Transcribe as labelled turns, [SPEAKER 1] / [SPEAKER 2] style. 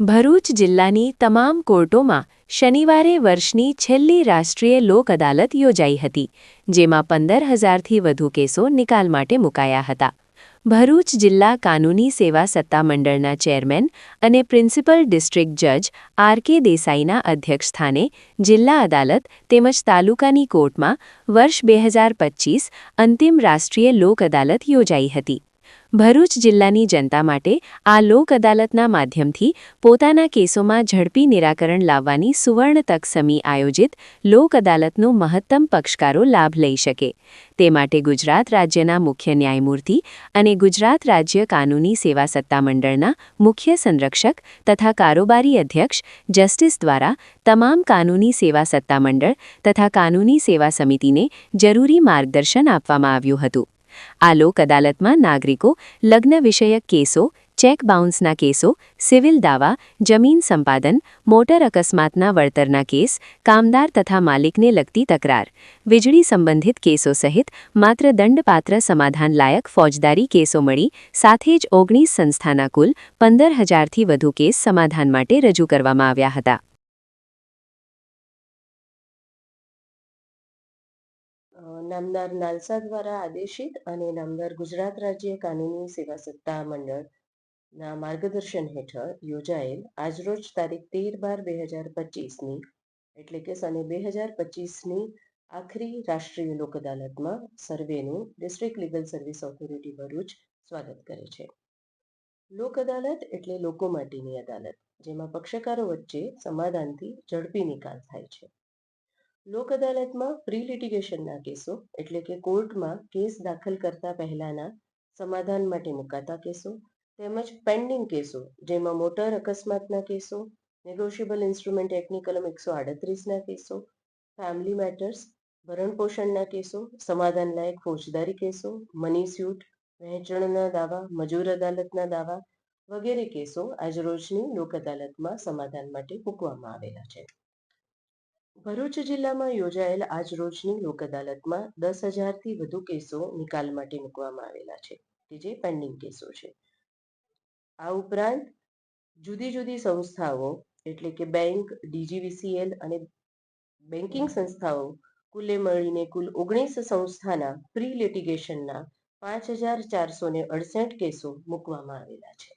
[SPEAKER 1] ભરૂચ જિલ્લાની તમામ કોર્ટોમાં શનિવારે વર્ષની છેલ્લી રાષ્ટ્રીય લોક અદાલત યોજાઈ હતી, જેમાં પંદર હજારથી વધુ કેસો નિકાલ માટે મુકાયા હતા. ભરૂચ જિલ્લા કાનૂની સેવા સત્તામંડળના ચેરમેન અને પ્રિન્સિપલ ડિસ્ટ્રિક્ટ જજ આર કે દેસાઈના અધ્યક્ષસ્થાને જિલ્લા અદાલત તેમજ તાલુકાની કોર્ટમાં વર્ષ બે અંતિમ રાષ્ટ્રીય લોક અદાલત યોજાઈ હતી. ભરૂચ જિલ્લાની જનતા માટે આ લોક અદાલતના માધ્યમથી પોતાના કેસોમાં ઝડપી નિરાકરણ લાવવાની સુવર્ણ તક સમી આયોજિત લોક અદાલતનો મહત્તમ પક્ષકારો લાભ લઈ શકે. તે માટે ગુજરાત રાજ્યના મુખ્ય ન્યાયમૂર્તિ અને ગુજરાત રાજ્ય કાનૂની સેવા સત્તામંડળના મુખ્ય સંરક્ષક તથા કારોબારી અધ્યક્ષ, જસ્ટિસ દ્વારા તમામ કાનૂની સેવા સત્તામંડળ તથા કાનૂની સેવા સમિતિને જરૂરી માર્ગદર્શન આપવામાં આવ્યું હતું. આ લોક અદાલતમાં નાગરિકો, લગ્ન વિષયક કેસો, ચેક બાઉન્સના કેસો, સિવિલ દાવા, જમીન સંપાદન, મોટર અકસ્માતના વળતરના કેસ, કામદાર તથા માલિકને લગતી તકરાર, વીજળી સંબંધિત કેસો સહિત માત્ર દંડપાત્ર સમાધાન લાયક ફોજદારી કેસો મળી, સાથે જ ઓગણીસ સંસ્થાના કુલ પંદર હજારથી વધુ કેસ સમાધાન માટે રજૂ કરવામાં આવ્યા હતા.
[SPEAKER 2] નામદાર નાલસા દ્વારા આદેશિત અને નામદાર ગુજરાત રાજ્ય કાનૂની સેવા સત્તા મંડળના માર્ગદર્શન હેઠળ યોજાયેલ આજરોજ તારીખ તેર બાર બે હજાર પચીસની, એટલે કે સને બે હજાર પચીસની આખરી રાષ્ટ્રીય લોક અદાલતમાં સર્વેનું district legal service authority Bharuch સ્વાગત કરે છે. લોક અદાલત એટલે લોકો માટેની અદાલત, જેમાં પક્ષકારો વચ્ચે સમાધાનથી ઝડપી નિકાલ થાય છે. લોક અદાલતમાં પ્રી લિટિગેશનના કેસો, એટલે કે કોર્ટમાં કેસ દાખલ કરતા પહેલાના સમાધાન માટે મુકાતા કેસો, તેમજ પેન્ડિંગ કેસો, જેમાં મોટર અકસ્માતના કેસો નેગોશિયેબલ ઇન્સ્ટ્રુમેન્ટ એક્ટની કલમ એકસો આડત્રીસના કેસો ફેમિલી મેટર્સ ભરણપોષણના કેસો, સમાધાન લાયક ફોજદારી કેસો મની સ્યુટ વહેંચણના દાવા, મજૂર અદાલતના દાવા વગેરે કેસો આજરોજની લોક અદાલતમાં સમાધાન માટે મૂકવામાં આવેલા છે. ભરૂચ જિલ્લામાં યોજાયેલ આજ રોજની લોક અદાલતમાં દસ હજારથી વધુ કેસો નિકાલ માટે મૂકવામાં આવેલા છે. કે જે પેન્ડિંગ કેસો છે. આ ઉપરાંત જુદી જુદી સંસ્થાઓ એટલે કે બેંક, ડીજીવીસીએલ અને બેન્કિંગ સંસ્થાઓ કુલે મળીને કુલ ઓગણીસ સંસ્થાના પ્રી લિટિગેશનના પાંચ હજાર ચારસો અડસઠ કેસો મૂકવામાં આવેલા છે.